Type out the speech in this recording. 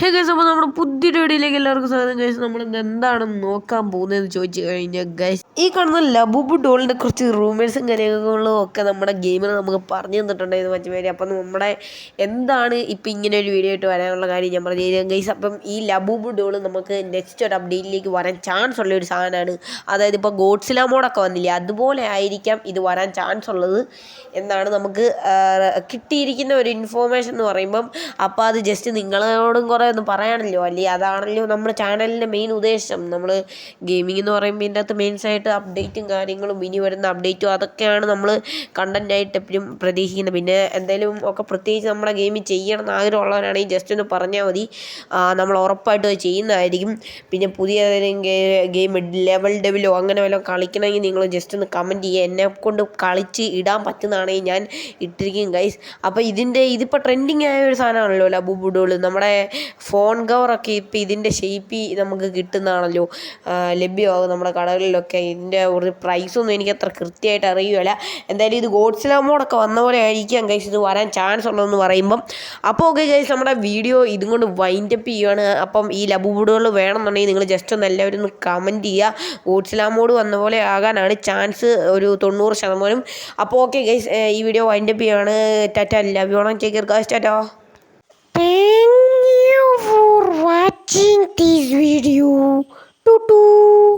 Hey guys അപ്പോൾ നമ്മുടെ പുതിയ വീഡിയോയിലേക്ക് എല്ലാവർക്കും സ്വാഗതം. ഗൈസ് നമ്മൾ എന്താണ് നോക്കാൻ പോകുന്നതെന്ന് ചോദിച്ചു കഴിഞ്ഞാൽ ഗൈസ് ഈ കാണുന്ന ലബൂബ് ഡോളിന്റെ കുറച്ച് റൂമേഴ്സും കാര്യങ്ങളും ഒക്കെ നമ്മുടെ ഗെയിമിൽ നമുക്ക് പറഞ്ഞു തന്നിട്ടുണ്ടായിരുന്നു മറ്റു പേര് അപ്പം നമ്മുടെ എന്താണ് ഇപ്പം ഇങ്ങനെ ഒരു വീഡിയോ ആയിട്ട് വരാനുള്ള കാര്യം ഞാൻ പറഞ്ഞു തരാം. ഗൈസ് അപ്പം ഈ ലബൂബ് ഡോൾ നമുക്ക് നെക്സ്റ്റ് ഒരു അപ്ഡേറ്റിലേക്ക് വരാൻ ചാൻസ് ഉള്ള ഒരു സാധനമാണ്. അതായത് ഇപ്പോൾ ഗോഡ്സില മോഡൊക്കെ വന്നില്ലേ അതുപോലെ ആയിരിക്കാം ഇത് വരാൻ ചാൻസ് ഉള്ളത് എന്നാണ് നമുക്ക് കിട്ടിയിരിക്കുന്ന ഒരു ഇൻഫോർമേഷൻ എന്ന് പറയുമ്പം അപ്പോൾ അത് ജസ്റ്റ് നിങ്ങളോടും കുറേ ഒന്ന് പറയാനല്ലോ. അല്ലേ? അതാണല്ലോ നമ്മുടെ ചാനലിന്റെ മെയിൻ ഉദ്ദേശം. നമ്മൾ ഗെയിമിംഗ് എന്ന് പറയുമ്പോൾ ഇതിന്റെ അകത്ത് മെയിൻസ് ആയിട്ട് അപ്ഡേറ്റും കാര്യങ്ങളും ഇനി വരുന്ന അപ്ഡേറ്റും അതൊക്കെയാണ് നമ്മൾ കണ്ടന്റായിട്ട് എപ്പോഴും പ്രതീക്ഷിക്കുന്നത്. പിന്നെ എന്തെങ്കിലും ഒക്കെ പ്രത്യേകിച്ച് നമ്മുടെ ഗെയിമിൽ ചെയ്യണം എന്ന് ആഗ്രഹമുള്ളവരാണെങ്കിൽ ജസ്റ്റ് ഒന്ന് പറഞ്ഞാൽ മതി. നമ്മൾ ഉറപ്പായിട്ട് അത് ചെയ്യുന്നതായിരിക്കും. പിന്നെ പുതിയ ഏതെങ്കിലും ഗെയിം ലെവൽ ഡെവലോ അങ്ങനെ വല്ലതും കളിക്കണമെങ്കിൽ നിങ്ങൾ ജസ്റ്റ് ഒന്ന് കമന്റ് ചെയ്യുക. എന്നെ കൊണ്ട് കളിച്ച് ഇടാൻ പറ്റുന്നതാണെങ്കിൽ ഞാൻ ഇട്ടിരിക്കും ഗൈസ് അപ്പോൾ ഇതിന്റെ ഇതിപ്പോൾ ട്രെൻഡിങ് ആയ ഒരു സാധനമാണല്ലോ ലബുബുഡോൾ നമ്മുടെ ഫോൺ കവറൊക്കെ ഇപ്പം ഇതിന്റെ ഷേപ്പിൽ നമുക്ക് കിട്ടുന്നതാണല്ലോ. ലഭ്യമാകും നമ്മുടെ കടകളിലൊക്കെ. ഇതിന്റെ ഒരു പ്രൈസൊന്നും അത്ര കൃത്യമായിട്ട് അറിയുകയില്ല. എന്തായാലും ഇത് ഗോഡ്സില മോഡൊക്കെ വന്ന പോലെ ആയിരിക്കാം ഗൈസ് ഇത് വരാൻ ചാൻസ് ഉള്ളതെന്ന് പറയുമ്പം. അപ്പോൾ ഓക്കെ ഗൈസ് നമ്മുടെ വീഡിയോ ഇതും കൊണ്ട് വൈൻഡപ്പ് ചെയ്യുകയാണ് അപ്പം ഈ ലബുബുഡുകൾ വേണമെന്നുണ്ടെങ്കിൽ നിങ്ങൾ ജസ്റ്റ് ഒന്ന് എല്ലാവരും ഒന്ന് കമന്റ് ചെയ്യുക. ഗോഡ്സില വന്ന പോലെ ആകാനാണ് ചാൻസ് ഒരു തൊണ്ണൂറ് ശതമാനം. അപ്പോൾ ഓക്കെ ഗൈസ് ഈ വീഡിയോ വൈൻഡപ്പ് ചെയ്യുകയാണ് tata love you Onam tata. You for watching this video. Tutu.